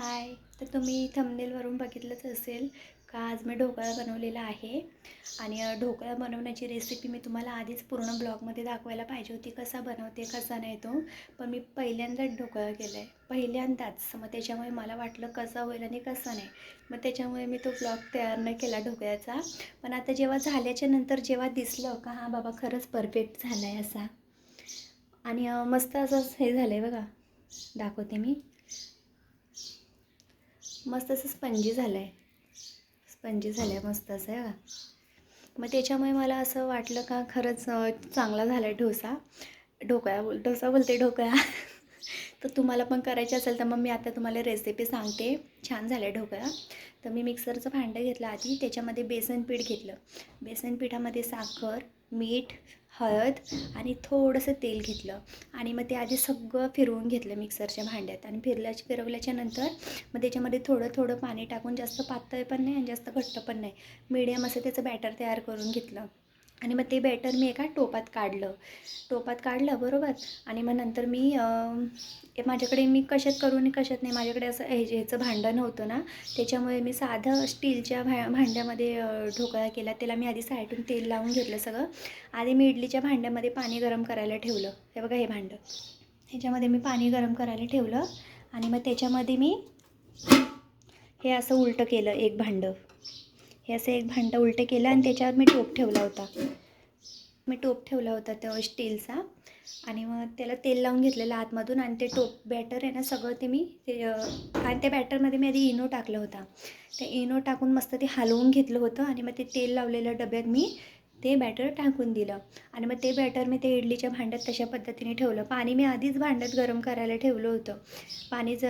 हाय. तर तुम्ही थंबनेलवरून बघितलंच असेल का? आज मी ढोकळा बनवलेला आहे. आणि ढोकळा बनवण्याची रेसिपी मी तुम्हाला आधीच पूर्ण ब्लॉगमध्ये दाखवायला पाहिजे होती कसा बनवते कसा नाही तो. पण मी पहिल्यांदाच ढोकळा केला आहे पहिल्यांदाच. मग त्याच्यामुळे मला वाटलं कसा होईल आणि कसा नाही. मग त्याच्यामुळे मी तो ब्लॉग तयार नाही केला ढोकळ्याचा. पण आता जेव्हा झाल्याच्यानंतर जेव्हा दिसलं का हा बाबा खरंच परफेक्ट झाला आहे असा. आणि मस्त असं हे झालं आहे बघा. दाखवते मी. मस्त असं स्पंजी झालं आहे स्पंजी झालं आहे मस्त असं आहे का मग त्याच्यामुळे मला असं वाटलं का खरंच चांगला झाला आहे डोसा. ढोकळा बोल डोसा बोलते ढोकळा. तर तुम्हाला पण करायचे असेल तर मग मी आता तुम्हाला रेसिपी सांगते. छान झालं आहे ढोकळा. तर मी मिक्सरचं भांडं घेतलं आधी त्याच्यामध्ये बेसन पीठ घेतलं. बेसन पिठामध्ये साखर मीठ हळद आणि थोडंसं तेल घेतलं. आणि मग ते आधी सगळं फिरवून घेतलं मिक्सरच्या भांड्यात. आणि फिरल्याच्या फिरवल्याच्या नंतर मग त्याच्यामध्ये थोडं थोडं पाणी टाकून जास्त पातळ पण नाही आणि जास्त घट्ट पण नाही. मिडियम असं त्याचं बॅटर तयार करून घेतलं. आणि मग ते बॅटर मी एका टोपात काढलं. टोपात काढलं बरोबर? आणि मग नंतर मी माझ्याकडे मी कशात करून कशात नाही माझ्याकडे असं हे ह्याचं भांडं नव्हतं ना त्याच्यामुळे मी साधं स्टीलच्या भा भांड्यामध्ये ढोकळा केला. त्याला मी आधी साईडून तेल लावून घेतलं सगळं. आधी मी इडलीच्या भांड्यामध्ये पाणी गरम करायला ठेवलं. हे बघा हे भांडं. ह्याच्यामध्ये मी पाणी गरम करायला ठेवलं. आणि मग त्याच्यामध्ये मी हे असं उलटं केलं एक भांडं. हे असं एक भांडं उलटं केलं आणि त्याच्यावर मी टोप ठेवला होता. मी टोप ठेवला होता तो स्टीलचा आणि मग त्याला तेल लावून घेतलेलं आतमधून आणि ते टोप बॅटर आहे ना सगळं ते मी ते आणि त्या बॅटरमध्ये मी आधी इनो टाकलं होता. ते इनो टाकून मस्त ते हलवून घेतलं होतं आणि मग ते तेल लावलेल्या डब्यात मी ते बॅटर टाकून दिलं. आणि मग ते बॅटर मी ते इडलीच्या भांड्यात तशा पद्धतीने ठेवलं. पाणी मी आधीच भांड्यात गरम करायला ठेवलं होतं. पाणी ज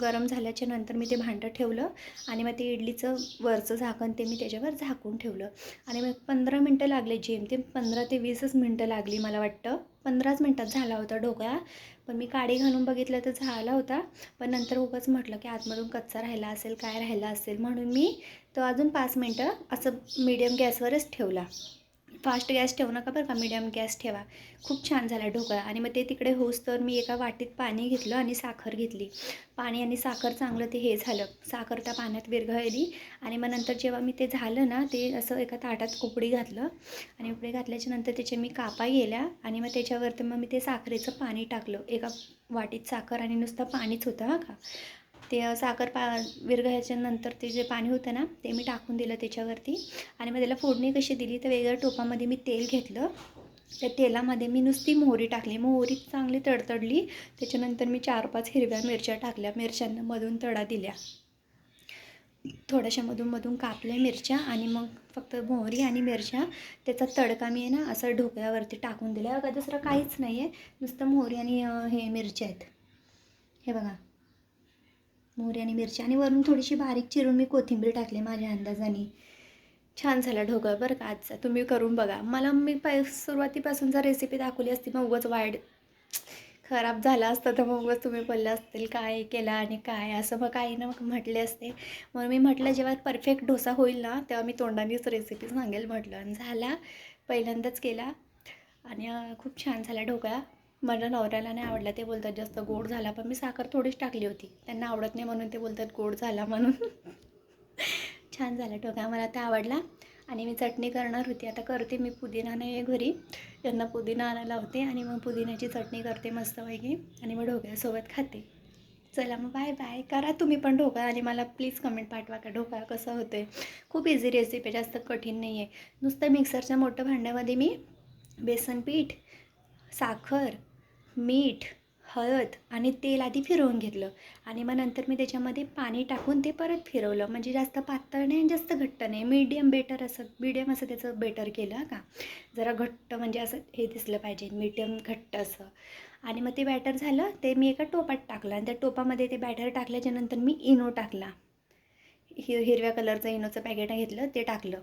गरम झाल्याच्यानंतर मी ते भांडं ठेवलं आणि मग ते इडलीचं वरचं झाकण ते मी त्याच्यावर झाकून ठेवलं. आणि मग पंधरा मिनटं लागले जेमतेम पंधरा ते वीसच मिनटं लागली मला वाटतं. पंधराच मिनटात झाला होता ढोकळा. पण मी काडी घालून बघितलं तर झाला होता. पण नंतर उगाच म्हटलं की आतमधून कच्चा राहिला असेल काय राहिला असेल. म्हणून मी तो अजून पाच मिनटं असं मीडियम गॅसवरच ठेवला. फास्ट गॅस ठेवू नका बरं का मिडियम गॅस ठेवा. खूप छान झाला ढोकळा. आणि मग ते तिकडे होस तर मी एका वाटीत पाणी घेतलं आणि साखर घेतली. पाणी आणि साखर चांगलं ते हे झालं. साखर त्या पाण्यात विरघळली. आणि मग नंतर जेव्हा मी ते झालं ना ते असं एका ताटात उकडी घातलं. आणि उकडी घातल्याच्या नंतर त्याच्या मी कापा गेल्या. आणि मग त्याच्यावरती मग मी ते साखरेचं पाणी टाकलं. एका वाटीत साखर आणि नुसतं पाणीच होतं हा का? ते साखर पा विरघळ्याच्या नंतर ते जे पाणी होतं ना ते मी टाकून दिलं त्याच्यावरती. आणि मग त्याला फोडणी कशी दिली तर वेगळ्या टोपामध्ये मी तेल घेतलं. त्या तेलामध्ये मी नुसती मोहरी टाकली. मोहरी चांगली तडतडली. त्याच्यानंतर मी चार पाच हिरव्या मिरच्या टाकल्या. मिरच्यांना मधून तडा दिल्या. थोड्याशा मधून मधून कापल्या मिरच्या आणि मग फक्त मोहरी आणि मिरच्या. त्याचा तडका मी आहे ना असं ढोकळ्यावरती टाकून दिला बघा दुसरं काहीच नाही आहे नुसतं मोहरी आणि हे मिरच्या आहेत. हे बघा. मोहरी आणि मिरची. आणि वरून थोडीशी बारीक चिरून मी कोथिंबीर टाकली माझ्या अंदाजाने. छान झाला ढोकळा बरं का आजचा. तुम्ही करून बघा. मला मी पै सुरुवातीपासून जर रेसिपी दाखवली असती मग उगच वाईट खराब झाला असतं तर मग तुम्ही बोलले असतील काय केलं आणि काय? असं मग काही ना मग म्हटले असते. म्हणून मी म्हटलं जेव्हा परफेक्ट डोसा होईल ना तेव्हा मी तोंडानेच रेसिपी सांगेल म्हटलं. आणि झाला. पहिल्यांदाच केला. आणि खूप छान झाला ढोकळा. माझ्या नवऱ्याला नाही आवडला ते बोलतात जास्त गोड झाला पण मी साखर थोडीच टाकली होती. त्यांना आवडत नाही म्हणून ते बोलतात गोड झाला म्हणून. छान झाला ठोका मला ते आवडला आणि मी चटणी करणार होती आता करते मी पुदिना नाही घरी. त्यांना पुदिना आणायला होते आणि मग पुदिन्याची चटणी करते मस्तपैकी. आणि मग ढोकळ्यासोबत खाते. चला मग बाय बाय करा तुम्ही पण ढोकळा आणि मला प्लीज कमेंट पाठवा का ढोकळा कसा होतो आहे खूप इझी रेसिपी आहे जास्त कठीण नाही आहे नुसतं मिक्सरच्या मोठ्या भांड्यामध्ये मी बेसन पीठ साखर मीठ हळद आणि तेल आधी फिरवून घेतलं. आणि मग नंतर मी त्याच्यामध्ये पाणी टाकून ते परत फिरवलं. म्हणजे जास्त पातळ नाही आणि जास्त घट्ट नाही. मीडियम बेटर असं मीडियम असं त्याचं बेटर केलं का? जरा घट्ट म्हणजे असं हे दिसलं पाहिजे मीडियम घट्ट असं. आणि मग ते बॅटर झालं ते मी एका टोपात टाकलं. आणि त्या टोपामध्ये ते बॅटर टाकल्याच्यानंतर मी इनो टाकला. हि हिरव्या कलरचं इनोचं पॅकेट घेतलं ते टाकलं.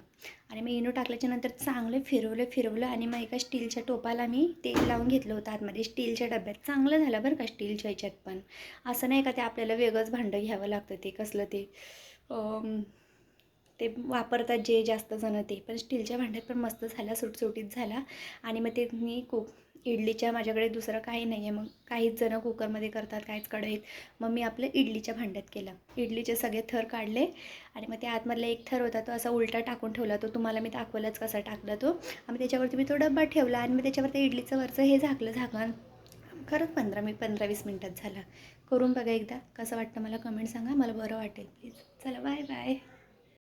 आणि मग इनो टाकल्याच्या नंतर चांगलं फिरवलं फिरवलं आणि मग एका स्टीलच्या टोपाला मी तेल लावून घेतलं होतं आतमध्ये स्टीलच्या डब्यात. चांगलं झालं बरं का स्टीलच्या ह्याच्यात पण. असं नाही का ते आपल्याला वेगळंच भांडं घ्यावं लागतं ते कसलं ते ते वापरतात जे जास्त जण ते. पण स्टीलच्या भांड्यात पण मस्त झाला सुटसुटीत झाला. आणि मग ते मी कुक इडलीच्या माझ्याकडे दुसरं काही नाही आहे मग काहीच जणं कुकरमध्ये करतात काहीच कढईत. मग मी आपलं इडलीच्या भांड्यात केलं. इडलीचे सगळे थर काढले आणि मग त्या आतमधला एक थर होता तो असा उलटा टाकून ठेवला. तो तुम्हाला मी दाखवलाच कसा टाकला तो. आणि त्याच्यावरती मी तो डब्बा ठेवला आणि मग त्याच्यावरती इडलीचं वरचं हे झाकलं झाकण. खरंच पंधरा मी पंधरा वीस मिनटात झाला. करून बघा एकदा. कसं वाटतं मला कमेंट सांगा. मला बरं वाटेल. प्लीज चला बाय बाय.